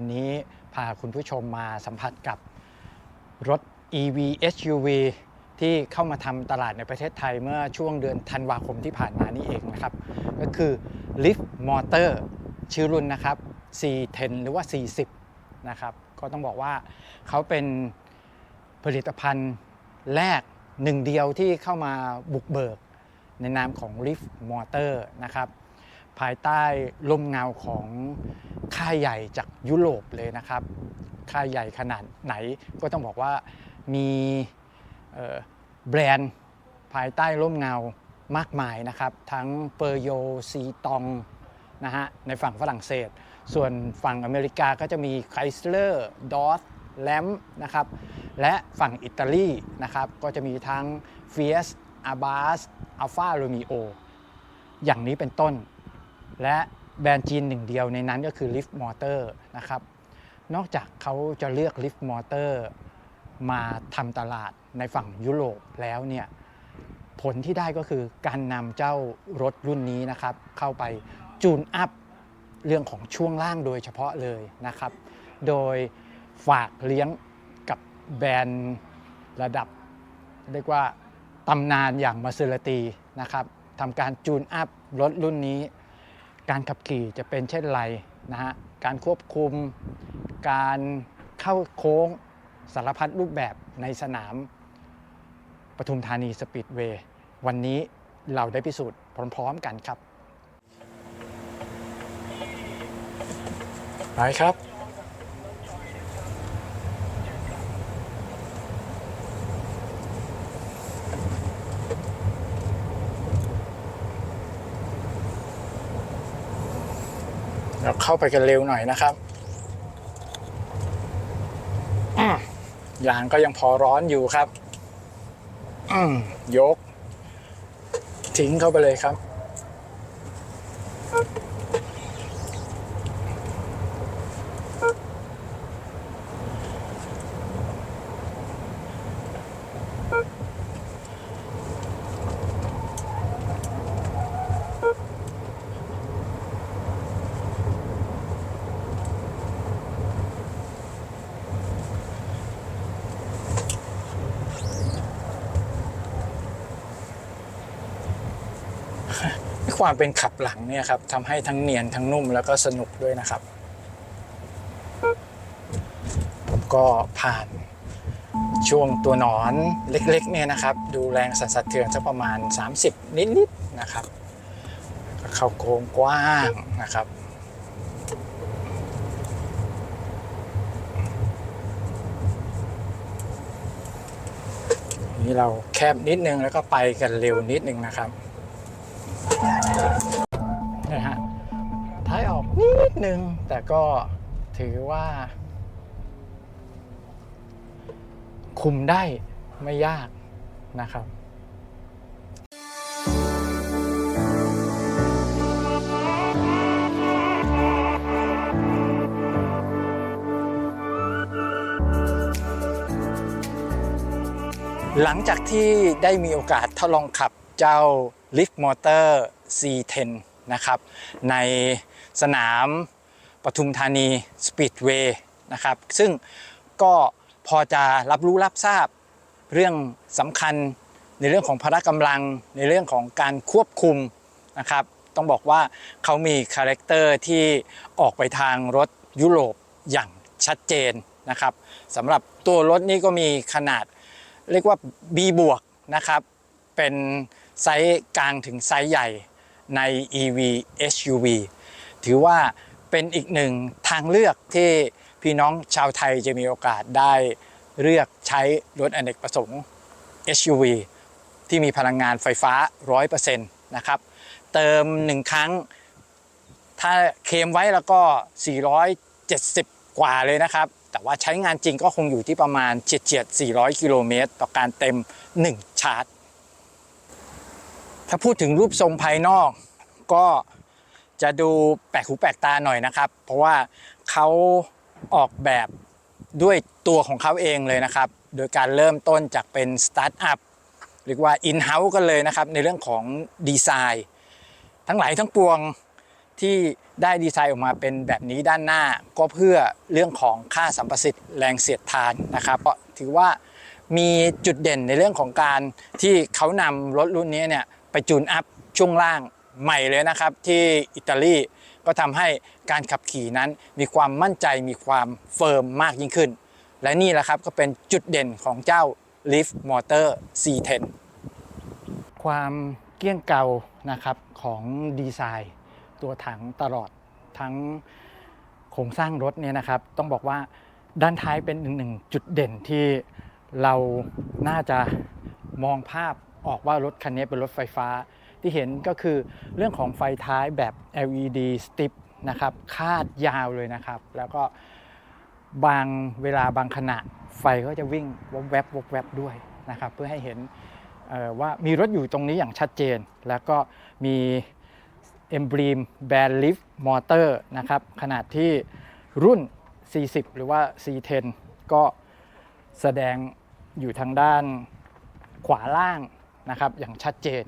วันนี้พาคุณผู้ชมมาสัมผัสกับรถ EV SUV ที่เข้ามาทำตลาดในประเทศไทยเมื่อช่วงเดือนธันวาคมที่ผ่านมานี่เองนะครับ ก็คือ Lift Motor ชื่อรุ่นนะครับ C10 หรือว่า40นะครับ ก็ต้องบอกว่าเขาเป็นผลิตภัณฑ์แรกหนึ่งเดียวที่เข้ามาบุกเบิกในนามของ Lift Motor นะครับ ภายใต้ร่มเงาของค่ายใหญ่จากยุโรปเลยนะครับ ค่ายใหญ่ขนาดไหนก็ต้องบอกว่ามีแบรนด์ภายใต้ร่มเงามากมายนะครับ ทั้งเปอร์โยซีตองนะฮะในฝั่งฝรั่งเศส ส่วนฝั่งอเมริกาก็จะมีไคลสเลอร์ดอสแลมนะครับ และฝั่งอิตาลีนะครับ ก็จะมีทั้ง f i a s a b a s Alfa Romeo อย่างนี้เป็นต้น และแบรนด์จีนหนึ่งเดียวในนั้นก็คือ Lift Motor นะครับ นอกจากเขาจะเลือก Lift Motor มาทำตลาดในฝั่งยุโรปแล้วเนี่ยผลที่ได้ก็คือการนำเจ้ารถรุ่นนี้นะครับ เข้าไปจูนอัพเรื่องของช่วงล่างโดยเฉพาะเลยนะครับ โดยฝากเลี้ยงกับแบรนด์ระดับ เรียกว่าตำนานอย่างมาเซ r รตีนะครับทำการจูนอัพรถรุ่นนี้ การขับขี่จะเป็นเช่นไรนะฮะการควบคุม การเข้าโค้งสารพัดรูปแบบในสนามปทุมธานีสปีดเวย์วันนี้เราได้พิสูจน์พร้อมๆกันครับ ไปครับ เราเข้าไปกันเร็วหน่อยนะครับอืมยางก็ยังพอร้อนอยู่ครับอืมยก ทิ้งเข้าไปเลยครับ ความเป็นขับหลังเนี่ยครับทำให้ทั้งเนียนทั้งนุ่มแล้วก็สนุกด้วยนะครับผมก็ผ่านช่วงตัวหนอนเล็กๆเนี่ยนะครับ ดูแรงสั่นสะเทือนสักประมาณ 30 นิดๆนะครับ เข้าโค้งกว้างนะครับนี่เราแคบนิดนึงแล้วก็ไปกันเร็วนิดนึงนะครับ แต่ก็ถือว่า คุมได้ไม่ยากนะครับหลังจากที่ได้มีโอกาสทดลองขับเจ้า Lift Motor C10 นะครับ ในสนาม ปทุมธานีสปีดเวย์นะครับซึ่งก็พอจะรับรู้รับทราบเรื่องสำคัญในเรื่องของพละกำลังในเรื่องของการควบคุมนะครับ ต้องบอกว่าเขามีคาแรคเตอร์ที่ออกไปทางรถยุโรปอย่างชัดเจนนะครับสำหรับตัวรถนี้ก็มีขนาดเรียกว่า B บวกนะครับ เป็นไซส์กลางถึงไซส์ใหญ่ใน EV SUV ถือว่า เป็นอีกหนึ่งทางเลือกที่พี่น้องชาวไทยจะมีโอกาสได้เลือกใช้รถอเนกประสงค์ SUV ที่มีพลังงานไฟฟ้า 100%นะครับ เติม 1 ครั้ง ถ้าเคมไว้แล้วก็ 470 กว่าเลยนะครับ แต่ว่าใช้งานจริงก็คงอยู่ที่ประมาณเฉียดๆ400 กิโลเมตร ต่อการเต็ม 1 ชาร์จ ถ้าพูดถึงรูปทรงภายนอกก็ จะดูแปลกหูแปลกตาหน่อยนะครับ เพราะว่าเขาออกแบบด้วยตัวของเขาเองเลยนะครับ โดยการเริ่มต้นจากเป็นสตาร์ทอัพเรียกว่าอินเฮ้าส์กันเลยนะครับ ในเรื่องของดีไซน์ ทั้งหลายทั้งปวงที่ได้ดีไซน์ออกมาเป็นแบบนี้ด้านหน้าก็เพื่อเรื่องของค่าสัมประสิทธิ์แรงเสียดทานนะครับก็ถือว่ามีจุดเด่นในเรื่องของการที่เขานำรถรุ่นนี้เนี่ยไปจูนอัพช่วงล่าง ใหม่เลยนะครับที่อิตาลีก็ทำให้การขับขี่นั้นมีความมั่นใจมีความเฟิร์มมากยิ่งขึ้น และนี่แหละครับก็เป็นจุดเด่นของเจ้า Leaf Motor C10 ความเกี้ยงเกลานะครับของดีไซน์ ตัวถังตลอดทั้งโครงสร้างรถเนี่ยนะครับต้องบอกว่าด้านท้ายเป็นหนึ่งจุดเด่นที่เราน่าจะมองภาพออกว่ารถคันนี้เป็นรถไฟฟ้า ที่เห็นก็คือเรื่องของไฟท้ายแบบ LED strip นะครับคาดยาวเลยนะครับ แล้วก็บางเวลาบางขณะไฟก็จะวิ่งวบแวบวบแวบด้วยนะครับ เพื่อให้เห็นว่ามีรถอยู่ตรงนี้อย่างชัดเจน แล้วก็มี e m b l e m Band Lift Motor นะครับ ขนาดที่รุ่น 40 หรือว่า C10 ก็แสดงอยู่ทางด้านขวาล่างนะครับ อย่างชัดเจน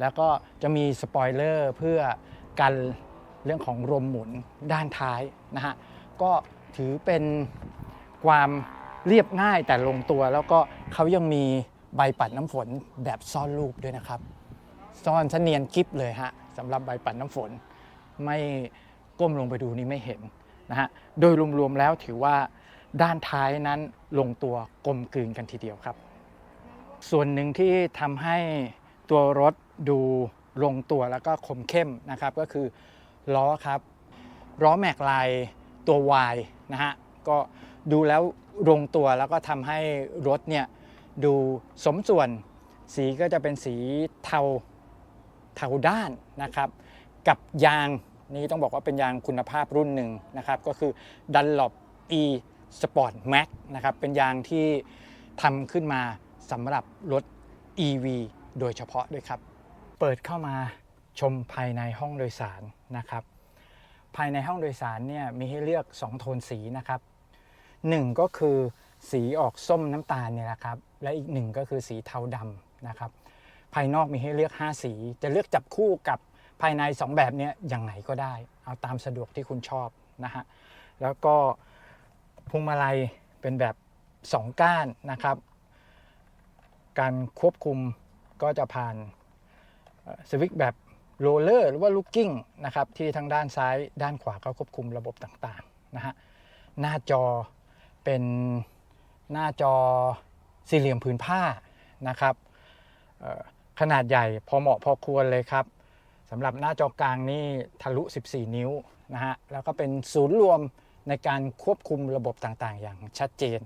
แล้วก็จะมีสปอยเลอร์เพื่อกันเรื่องของลมหมุนด้านท้ายนะฮะก็ถือเป็นความเรียบง่ายแต่ลงตัว แล้วก็เขายังมีใบปัดน้ำฝนแบบซ่อนรูปด้วยนะครับ ซ่อนเสเนียนคลิปเลยฮะสำหรับใบปัดน้ำฝน ไม่ก้มลงไปดูนี่ไม่เห็นนะฮะโดยรวมๆแล้วถือว่าด้านท้ายนั้นลงตัวกลมกลืนกันทีเดียวครับ ส่วนหนึ่งที่ทำให้ตัวรถ ดูลงตัวแล้วก็คมเข้มนะครับ ก็คือล้อครับล้อแม็กลายตัว Y นะฮะก็ดูแล้วลงตัวแล้วก็ทำให้รถเนี่ยดูสมส่วนสีก็จะเป็นสีเทาเทาด้านนะครับ กับยางนี่ต้องบอกว่าเป็นยางคุณภาพรุ่นหนึ่งนะครับ ก็คือ Dunlop E Sport Max นะครับเป็นยางที่ทำขึ้นมาสำหรับรถ EV โดยเฉพาะด้วยครับ เปิดเข้ามาชมภายในห้องโดยสารนะครับ ภายในห้องโดยสารเนี่ยมีให้เลือก 2 โทนสีนะครับหนึ่งก็คือสีออกส้มน้ำตาลเนี่ยนะครับ และอีกหนึ่งก็คือสีเทาดำนะครับ ภายนอกมีให้เลือก 5 สี จะเลือกจับคู่กับภายใน 2 แบบเนี้ยอย่างไหนก็ได้ เอาตามสะดวกที่คุณชอบนะฮะ แล้วก็พวงมาลัยเป็นแบบ 2 ก้านนะครับ การควบคุมก็จะผ่าน สวิตช์แบบโรลเลอร์หรือว่าลูกกิ้งนะครับที่ทางด้านซ้ายด้านขวาก็ควบคุมระบบต่างๆนะฮะหน้าจอเป็นหน้าจอสี่เหลี่ยมผืนผ้านะครับขนาดใหญ่พอเหมาะพอควรเลยครับสำหรับหน้าจอกลางนี่ทะลุ 14 นิ้วนะฮะแล้วก็เป็นศูนย์รวมในการควบคุมระบบต่างๆ อย่างชัดเจน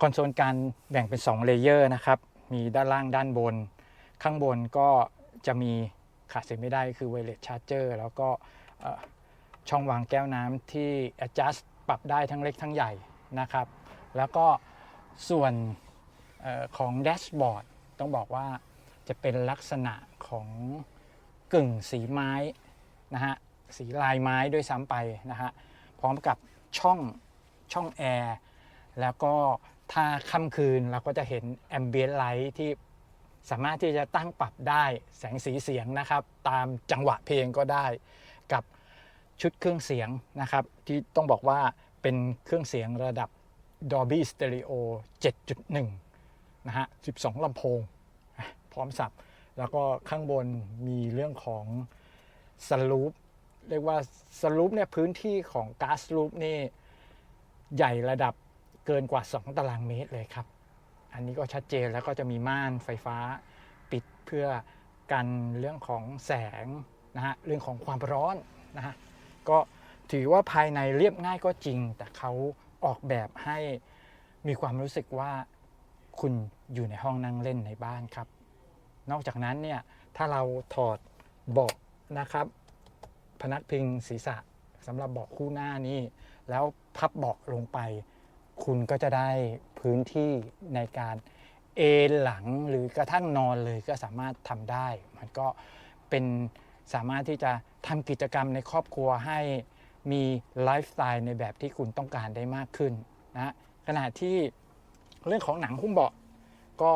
คอนโซลการแบ่งเป็น 2 เลเยอร์นะครับ มีด้านล่างด้านบน ข้างบนก็ จะมีขาดเสียไม่ได้คือ wireless charger แล้วก็ช่องวางแก้วน้ำที่ adjust ปรับได้ทั้งเล็กทั้งใหญ่นะครับ แล้วก็ส่วนออของแดชบอร์ดต้องบอกว่าจะเป็นลักษณะของกึ่งสีไม้นะฮะสีลายไม้ด้วยซ้ำไปนะฮะพร้อมกับช่องช่องแอร์แล้วก็ถ้าค่ำคืนเราก็จะเห็นแอมเบียนไลท์ที่ สามารถที่จะตั้งปรับได้แสงสีเสียงนะครับ ตามจังหวะเพลงก็ได้กับชุดเครื่องเสียงนะครับ ที่ต้องบอกว่าเป็นเครื่องเสียงระดับ Dolby Stereo 7.1 นะฮะ 12 ลำโพง พร้อมสับ แล้วก็ข้างบนมีเรื่องของสลูป เรียกว่าสลูปเนี่ยพื้นที่ของก๊าซลูปนี่ ใหญ่ระดับเกินกว่า 2 ตารางเมตรเลยครับ อันนี้ก็ชัดเจนแล้วก็จะมีม่านไฟฟ้าปิดเพื่อกันเรื่องของแสงนะฮะเรื่องของความร้อนนะฮะก็ถือว่าภายในเรียบง่ายก็จริง แต่เขาออกแบบให้มีความรู้สึกว่าคุณอยู่ในห้องนั่งเล่นในบ้านครับ นอกจากนั้นเนี่ยถ้าเราถอดเบาะนะครับ พนักพิงศีรษะสำหรับเบาะคู่หน้านี้ แล้วพับเบาะลงไป คุณก็จะได้พื้นที่ในการเอนหลังหรือกระทั่งนอนเลยก็สามารถทำได้ มันก็เป็นสามารถที่จะทำกิจกรรมในครอบครัวให้มีไลฟ์สไตล์ในแบบที่คุณต้องการได้มากขึ้นนะขณะที่เรื่องของหนังหุ้มเบาะก็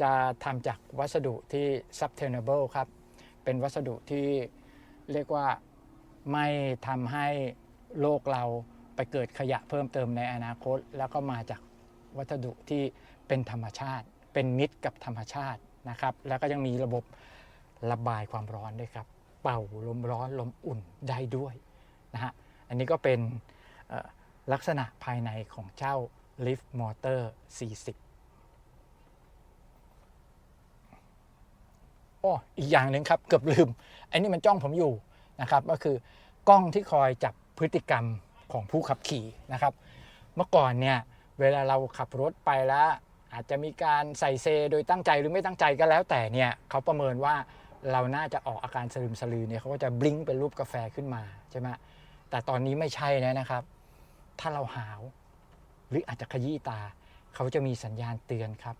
จะทำจากวัสดุที่ sustainable ครับ เป็นวัสดุที่เรียกว่าไม่ทำให้โลกเรา ไปเกิดขยะเพิ่มเติมในอนาคต แล้วก็มาจากวัสดุที่เป็นธรรมชาติ เป็นมิตรกับธรรมชาตินะครับ แล้วก็ยังมีระบบระบายความร้อนด้วยครับ เป่าลมร้อนลมอุ่นได้ด้วยนะฮะอันนี้ก็เป็นลักษณะภายในของเจ้า Lift Motor 40โอ้อีกอย่างหนึ่งครับ เกือบลืม อันนี้มันจ้องผมอยู่นะครับ ก็คือกล้องที่คอยจับพฤติกรรม ของผู้ขับขี่นะครับ เมื่อก่อนเนี่ยเวลาเราขับรถไปแล้ว อาจจะมีการใส่เซโดยตั้งใจหรือไม่ตั้งใจก็แล้วแต่เนี่ยเขาประเมินว่าเราน่าจะออกอาการสลืมสลือเนี่ยเขาก็จะบลิงเป็นรูปกาแฟขึ้นมาใช่ไหมแต่ตอนนี้ไม่ใช่แล้วนะครับ ถ้าเราหาว หรืออาจจะขยี้ตา เขาจะมีสัญญาณเตือนครับ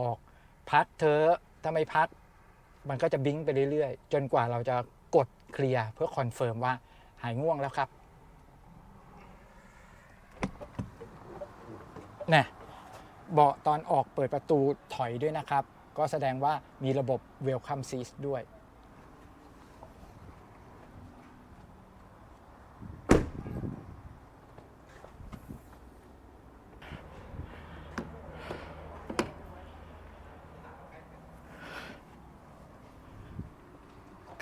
บอกพักเธอะถ้าไม่พัก มันก็จะบลิงไปเรื่อยๆ จนกว่าเราจะกดเคลียร์เพื่อคอนเฟิร์มว่าหายง่วงแล้วครับ นี่ยเบาะตอนออกเปิดประตูถอยด้วยนะครับ ก็แสดงว่ามีระบบ Welcome Seat ด้วย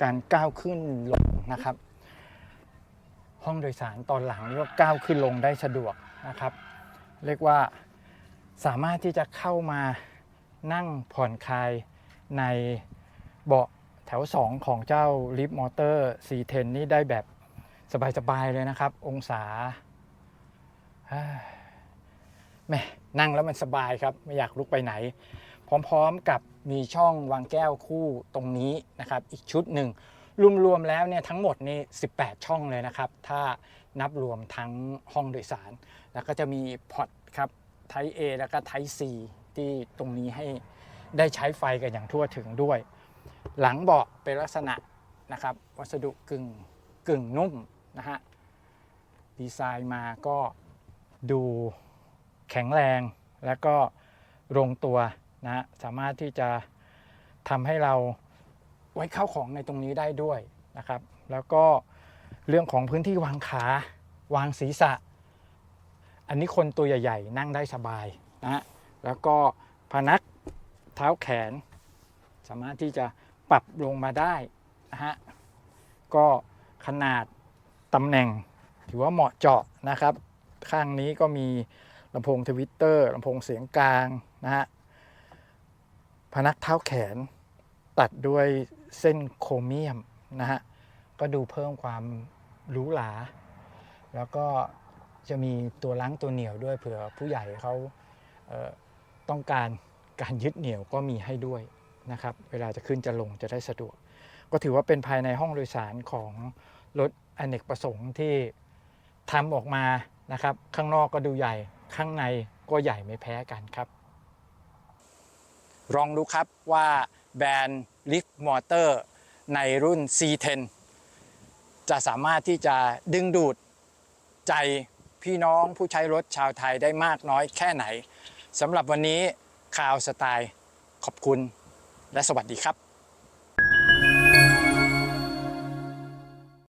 การก้าวขึ้นลงนะครับ ห้องโดยสารตอนหลังนี่ก็ก้าวขึ้นลงได้สะดวกนะครับ เรียกว่าสามารถที่จะเข้ามานั่งผ่อนคลายในเบาะแถว 2 ของเจ้าลิฟต์มอเตอร์ C10 นี่ได้แบบสบายๆเลยนะครับ องศาแม่นั่งแล้วมันสบายครับไม่อยากลุกไปไหน พร้อมๆกับมีช่องวางแก้วคู่ตรงนี้นะครับ อีกชุดหนึ่งรวมๆแล้วเนี่ยทั้งหมดนี่ 18 ช่องเลยนะครับ ถ้า นับรวมทั้งห้องโดยสาร แล้วก็จะมีพอร์ตครับ Type A แล้วก็ Type C ที่ตรงนี้ให้ได้ใช้ไฟกันอย่างทั่วถึงด้วย หลังเบาะเป็นลักษณะนะครับวัสดุกึ่งกึ่งนุ่มนะฮะดีไซน์มาก็ดูแข็งแรงแล้วก็ลงตัวนะสามารถที่จะทำให้เราไว้เข้าของในตรงนี้ได้ด้วยนะครับ แล้วก็ เรื่องของพื้นที่วางขาวางศีรษะ อันนี้คนตัวใหญ่ ๆ นั่งได้สบายนะแล้วก็พนักเท้าแขน สามารถที่จะปรับลงมาได้นะฮะก็ขนาดตำแหน่งถือว่าเหมาะเจาะนะครับ ข้างนี้ก็มีลำโพงทวิตเตอร์ลำโพงเสียงกลางนะฮะพนักเท้าแขนตัดด้วยเส้นโครเมียมนะฮะ ก็ดูเพิ่มความหรูหราแล้วก็จะมีตัวล้างตัวเหนียวด้วยเผื่อผู้ใหญ่เขาเต้องการการยึดเหนี่ยวก็มีให้ด้วยนะครับเวลาจะขึ้นจะลงจะได้สะดวก ก็ถือว่าเป็นภายในห้องโดยสารของรถอเนกประสงค์ที่ทำออกมานะครับข้างนอกก็ดูใหญ่ข้างในก็ใหญ่ไม่แพ้กันครับลองดูครับว่าแบรนด์ Lift Motor ในรุ่น C10 จะสามารถที่จะดึงดูดใจพี่น้องผู้ใช้รถชาวไทยได้มากน้อยแค่ไหนสำหรับวันนี้ข่าวสไตล์ขอบคุณและสวัสดีครับ